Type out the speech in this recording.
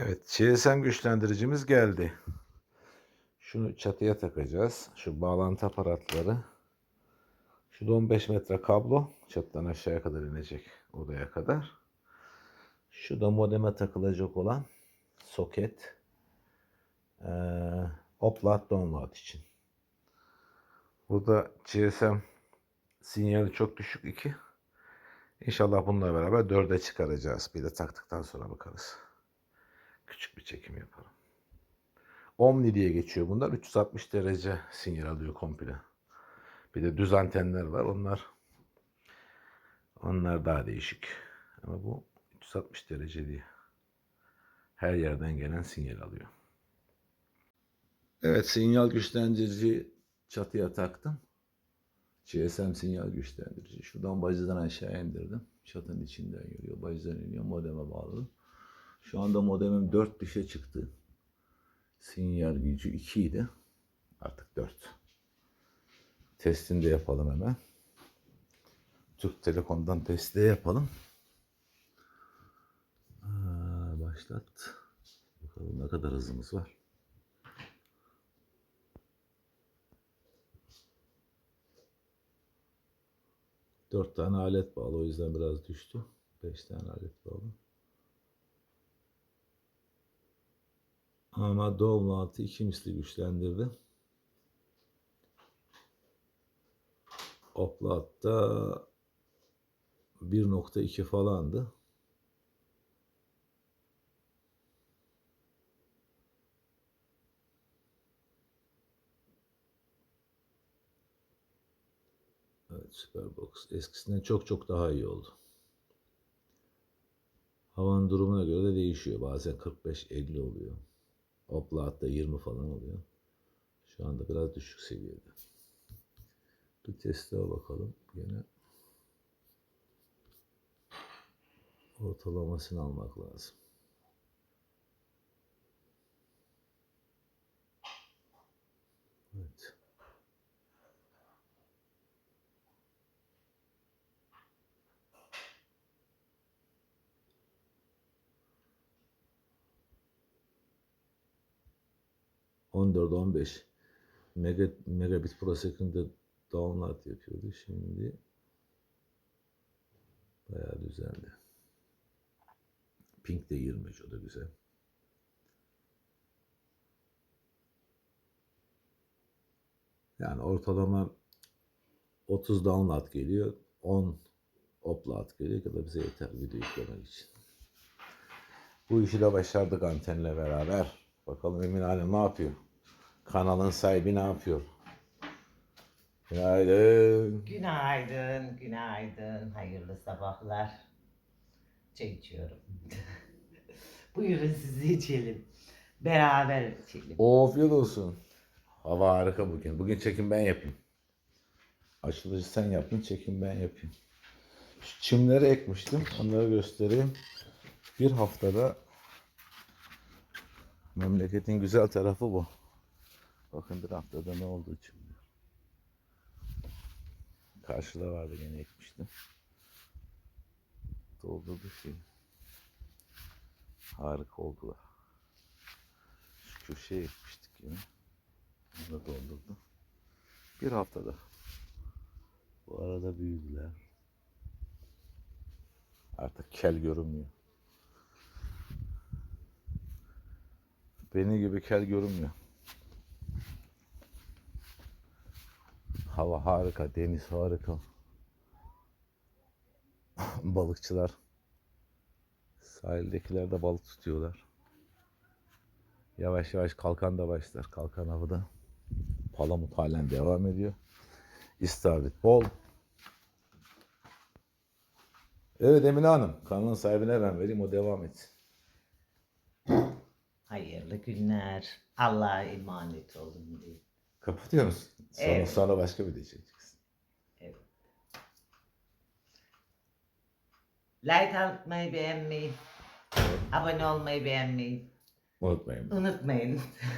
Evet, GSM güçlendiricimiz geldi. Şunu çatıya takacağız. Şu bağlantı aparatları. Şu da 15 metre kablo. Çatıdan aşağıya kadar inecek odaya kadar. Şu da modeme takılacak olan soket. Ee, upload download için. Burada GSM sinyali çok düşük 2. İnşallah bununla beraber 4'e çıkaracağız. Bir de taktıktan sonra bakarız. Küçük bir çekim yapalım. Omni diye geçiyor bunlar. 360 derece sinyal alıyor komple. Bir de düz antenler var. Onlar onlar daha değişik. Ama bu 360 derece diye. Her yerden gelen sinyal alıyor. Evet sinyal güçlendirici çatıya taktım. GSM sinyal güçlendirici. Şuradan bacadan aşağı indirdim. Çatının içinden yürüyor. Bacadan iniyor. Modeme bağladım. Şu anda modemim 4 dişe çıktı. Sinyal gücü 2 idi. Artık 4. Testini de yapalım hemen. Türk Telekom'dan testi yapalım. Aa, başlat. Bakalım ne kadar hızımız var. Dört tane alet bağlı. O yüzden biraz düştü. Beş tane alet bağlı. Ama download'ı iki misli güçlendirdi. Upload'da 1.2 falandı. Evet Superbox eskisinden çok çok daha iyi oldu. Havanın durumuna göre de değişiyor. Bazen 45-50 oluyor. Upload'da 20 falan oluyor. Şu anda biraz düşük seviyede. Bir teste bakalım. Yine ortalamasını almak lazım. 14-15 megabit per second'de download yapıyordu. Şimdi bayağı düzeldi. Pink de 23 o da güzel. Yani ortalama 30 download geliyor. 10 upload geliyor kadar bize yeter video yüklemek için. Bu işi de başardık antenle beraber. Bakalım Emin Hanım ne yapıyor? Kanalın sahibi ne yapıyor? Günaydın. Günaydın, günaydın. Hayırlı sabahlar. Çay içiyorum. Buyurun sizi içelim. Beraber içelim. Afiyet olsun. Hava harika bugün. Bugün çekim ben yapayım. Açılışı sen yapın, çekim ben yapayım. Şu çimleri ekmiştim. Onları göstereyim. Bir haftada memleketin güzel tarafı bu. Bakın bir haftada ne oldu çimler. Karşıda vardı yine ekmiştim. Doldurdu şey. Harika oldular. Şu köşeye ekmiştik yine. Onu da doldurdu. Bir haftada. Bu arada büyüdüler. Artık kel görünmüyor. Beni gibi kel görünmüyor. Hava harika, deniz harika. Balıkçılar sahildekiler de balık tutuyorlar. Yavaş yavaş kalkan da başlar. Kalkan avı da. Palamut halen devam ediyor. İstavrit bol. Evet Emine Hanım. Kanalın sahibine ben vereyim o devam etsin. Hayırlı günler. Allah'a emanet olun diye. Kapatıyor musun? Sonra, Evet. sonra başka bir de çekeceksin. Like atmayı beğenmeyi, abone olmayı beğenmeyi Unutmayın. unutmayın.